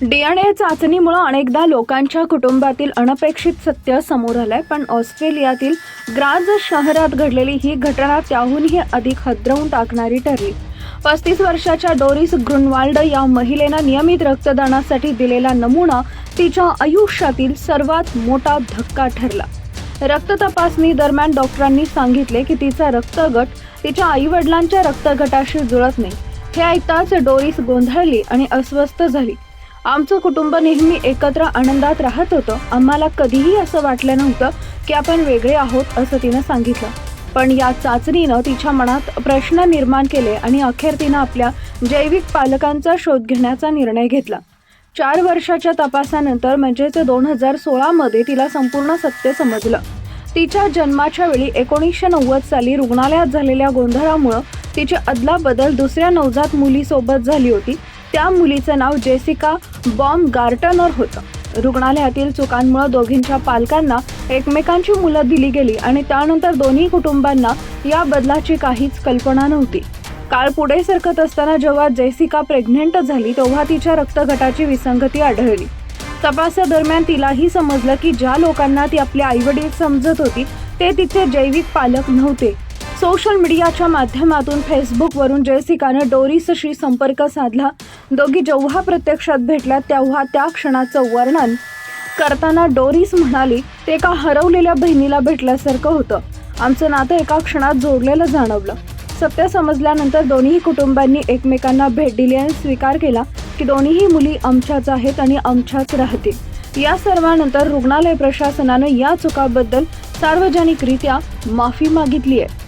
DNA चाचणीमुळे अनेकदा लोकांच्या कुटुंबातील अनपेक्षित सत्य समोर आलंय पण ऑस्ट्रेलियातील ग्राज शहरात घडलेली ही घटना त्याहूनही अधिक हदरवून टाकणारी ठरली. पस्तीस वर्षाच्या डोरिस ग्रुनवाल्ड या महिलेनं नियमित रक्तदानासाठी दिलेला नमुना तिच्या आयुष्यातील सर्वात मोठा धक्का ठरला. रक्त तपासणी दरम्यान डॉक्टरांनी सांगितले की तिचा रक्तगट तिच्या आईवडिलांच्या रक्तगटाशी जुळत नाही. हे ऐकताच डोरीस गोंधळली आणि अस्वस्थ झाली. आमचं कुटुंब नेहमी एकत्र आनंदात राहत होतं. आम्हाला कधीही असं वाटलं नव्हतं की आपण वेगळे आहोत असं तिनं सांगितलं. पण या चाचणीनं तिच्या मनात प्रश्न निर्माण केले आणि अखेर तिनं आपल्या जैविक पालकांचा शोध घेण्याचा निर्णय घेतला. चार वर्षाच्या तपासानंतर म्हणजेच दोन हजार सोळामध्ये तिला संपूर्ण सत्य समजलं. तिच्या जन्माच्या वेळी एकोणीसशे नव्वद साली रुग्णालयात झालेल्या गोंधळामुळं तिची अदलाबदल दुसऱ्या नवजात मुलीसोबत झाली होती. त्या मुलीचं नाव जेसिका बॉम्ब गार्टनर होतं. रुग्णालयातील चुकांमुळे दोघींच्या पालकांना एकमेकांची मुलं दिली गेली आणि त्यानंतर दोन्ही कुटुंबांना या बदलाची काहीच कल्पना नव्हती. काळ पुढे सरकत असताना जेव्हा जेसिका प्रेग्नेंट झाली तेव्हा तिच्या रक्तगटाची विसंगती आढळली. तपासादरम्यान तिलाही समजलं की ज्या लोकांना ती आपले आईवडील समजत होती ते तिचे जैविक पालक नव्हते. सोशल मीडियाच्या माध्यमातून फेसबुकवरून जयसिकानं डोरिसशी संपर्क साधला. दोघी जेव्हा प्रत्यक्षात भेटल्या तेव्हा त्या क्षणाचं वर्णन करताना डोरिस म्हणाली ते एका हरवलेल्या बहिणीला भेटल्यासारखं होतं. आमचं नातं एका क्षणात जोडलेलं जाणवलं. सत्य समजल्यानंतर दोन्ही कुटुंबांनी एकमेकांना भेट दिली आणि स्वीकार केला की दोन्हीही मुली आमच्याच आहेत आणि आमच्याच राहतील. या सर्वानंतर रुग्णालय प्रशासनानं या चुकाबद्दल सार्वजनिकरित्या माफी मागितली आहे